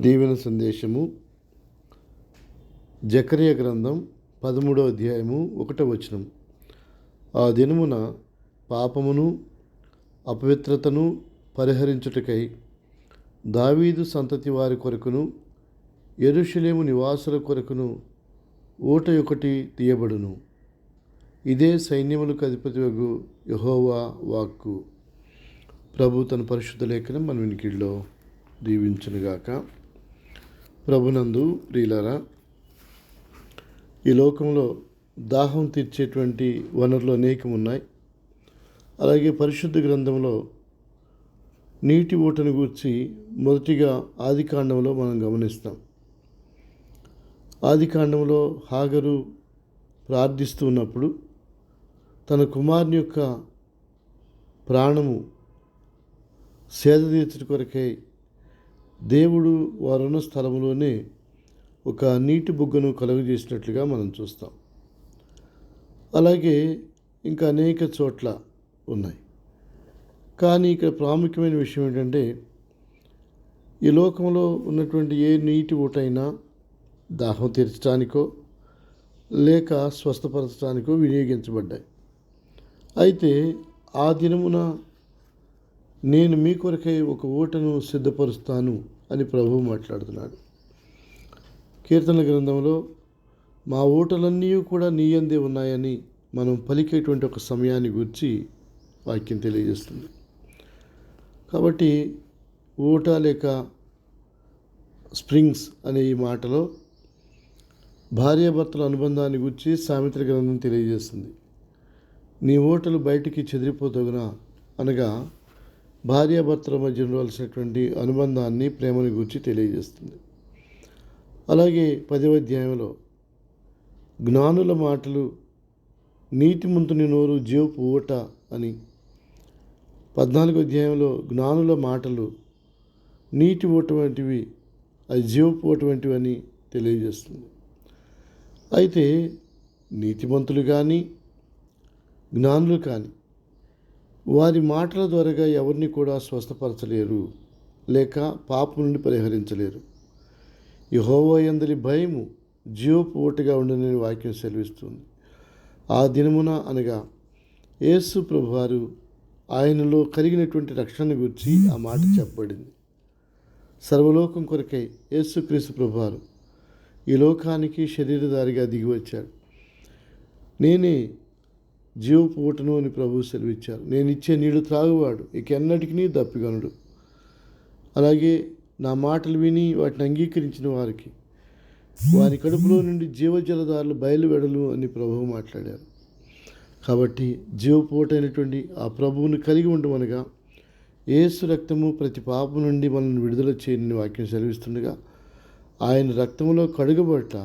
దీవెన సందేశము. జకర్య గ్రంథం పదమూడో అధ్యాయము ఒకటో వచనం. ఆ దినమున పాపమును అపవిత్రతను పరిహరించుటకై దావీదు సంతతి వారి కొరకును ఎరుషలేము నివాసుల కొరకును ఊట ఒకటి తీయబడును. ఇదే సైన్యములకు అధిపతి యహోవా వాక్కు. ప్రభు తన పరిశుద్ధ లేఖనం మన వినికిడిలో దీవించునుగాక. ప్రభునందు ప్రియులరా ఈ లోకంలో దాహం తీర్చేటువంటి వనరులు అనేకం ఉన్నాయి. అలాగే పరిశుద్ధ గ్రంథంలో నీటి ఊటను గూర్చి మొదటిగా ఆది కాండంలో మనం గమనిస్తాం. ఆది కాండంలో హాగరు ప్రార్థిస్తూ ఉన్నప్పుడు తన కుమారుని యొక్క ప్రాణము సేద తీర్చుట కొరకై దేవుడు వారున్న స్థలంలోనే ఒక నీటి బుగ్గను కలుగజేసినట్లుగా మనం చూస్తాం. అలాగే ఇంకా అనేక చోట్ల ఉన్నాయి. కానీ ఇక్కడ ప్రాముఖ్యమైన విషయం ఏంటంటే ఈ లోకంలో ఉన్నటువంటి ఏ నీటి ఊటైనా దాహం తీర్చడానికో లేక స్వస్థపరచడానికో వినియోగించబడ్డాయి. అయితే ఆ దినమున నేను మీ కొరకై ఒక ఊటను సిద్ధపరుస్తాను అని ప్రభువు మాట్లాడుతున్నాడు. కీర్తన గ్రంథంలో మా ఊటలన్నీ కూడా నీయందే ఉన్నాయని మనం పలికేటువంటి ఒక సమయాన్ని గురించి వాక్యం తెలియజేస్తుంది. కాబట్టి ఊట లేక స్ప్రింగ్స్ అనే ఈ మాటలో భార్యాభర్తల అనుబంధాన్ని గురించి సామెతల గ్రంథం తెలియజేస్తుంది. నీ ఓటలు బయటికి చెదిరిపోతగునా అనగా భార్యాభర్తల మధ్య ఉండవలసినటువంటి అనుబంధాన్ని ప్రేమని గురించి తెలియజేస్తుంది. అలాగే పదవ అధ్యాయంలో జ్ఞానుల మాటలు నీతిమంతుని నోరు జీవపు ఊట అని పద్నాలుగో అధ్యాయంలో జ్ఞానుల మాటలు నీటి ఊట వంటివి అది జీవపు ఊట వంటివి అని తెలియజేస్తుంది. అయితే నీతిమంతులు కానీ జ్ఞానులు కానీ వారి మాటల ద్వారా ఎవరిని కూడా స్వస్థపరచలేరు లేక పాపం నుండి పరిహరించలేరు. యహోవయందలి భయము జీవపు ఓటుగా ఉండనని వాక్యం సెలవిస్తుంది. ఆ దినమున అనగా యేసు ప్రభువారు ఆయనలో కలిగినటువంటి రక్షణ గురించి ఆ మాట చెప్పబడింది. సర్వలోకం కొరకై యేసుక్రీస్తు ప్రభువారు ఈ లోకానికి శరీరధారిగా దిగి వచ్చాడు. నేనే జీవపు ఊటను అని ప్రభువు సెలవిచ్చారు. నేను ఇచ్చే నీడు త్రాగువాడు ఇక ఎన్నటికీ దప్పిగనుడు అలాగే నా మాటలు విని వాటిని అంగీకరించిన వారికి వారి కడుపులో నుండి జీవజలదారులు బయలువెడలు అని ప్రభువు మాట్లాడారు. కాబట్టి జీవపోటైనటువంటి ఆ ప్రభువును కలిగి ఉండమనగా ఏసు రక్తము ప్రతి పాపం నుండి మనల్ని విడుదల చేయని వాక్యం సెలవిస్తుండగా ఆయన రక్తంలో కడుగబట్ట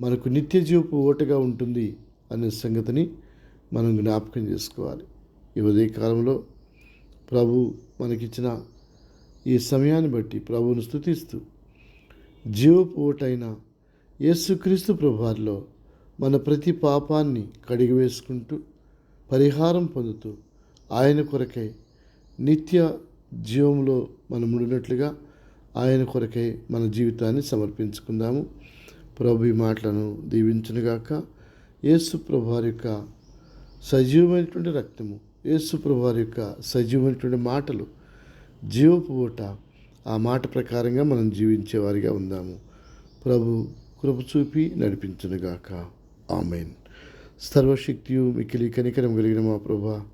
మనకు నిత్య జీవపు ఓటగా ఉంటుంది అనే సంగతిని మనం జ్ఞాపకం చేసుకోవాలి. ఈ ఉదయకాలంలో ప్రభు మనకిచ్చిన ఈ సమయాన్ని బట్టి ప్రభువును స్థుతిస్తూ జీవపోటైన యేసుక్రీస్తు ప్రభారిలో మన ప్రతి పాపాన్ని కడిగివేసుకుంటూ పరిహారం పొందుతూ ఆయన కొరకై నిత్య జీవంలో మనం ఉండినట్లుగా ఆయన కొరకై మన జీవితాన్ని సమర్పించుకుందాము. ప్రభు ఈ మాటలను దీవించునుగాక. యేసు ప్రభు యొక్క సజీవమైనటువంటి రక్తము. యేసుప్రభు వారి యొక్క సజీవమైనటువంటి మాటలు జీవపు ఊట. ఆ మాట ప్రకారంగా మనం జీవించేవారిగా ఉందాము. ప్రభు కృప చూపి నడిపించునుగాక. ఆమెన్. సర్వశక్తియు మికిలి కనికరం కలిగిన మా ప్రభా.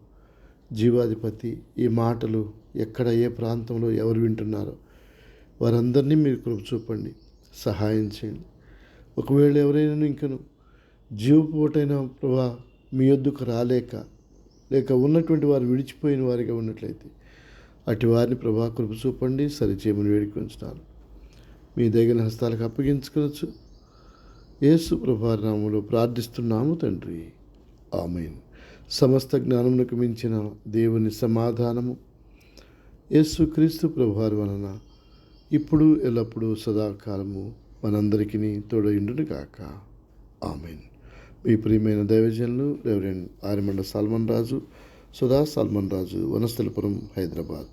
జీవాధిపతి ఈ మాటలు ఎక్కడ ఏ ప్రాంతంలో ఎవరు వింటున్నారో వారందరినీ మీరు కృప చూపండి. సహాయం చేయండి. ఒకవేళ ఎవరైనా ఇంకను జీవపోటైన ప్రభా మీ యొద్దకు రాలేక లేక ఉన్నటువంటి వారు విడిచిపోయిన వారిగా ఉన్నట్లయితే అటు వారిని ప్రభా కృప చూపండి సరిచేయమని వేడుకొంచున్నాను మీ దగ్గర హస్తాలకు అప్పగించుకోవచ్చు యేసు ప్రభానామంలో ప్రార్థిస్తున్నాము తండ్రి. ఆమెన్. సమస్త జ్ఞానమునకు మించిన దేవుని సమాధానము. యేసు క్రీస్తు ప్రభువారి వలన ఇప్పుడు ఎల్లప్పుడూ సదాకాలము మనందరికీ తోడయుండును కాక ఆమెన్. ఈ ప్రియమైన దైవజనులు రెవరెండ్ ఆరిమండ సల్మన్ రాజు సుధా సల్మన్ రాజు వనస్థలపురం హైదరాబాద్.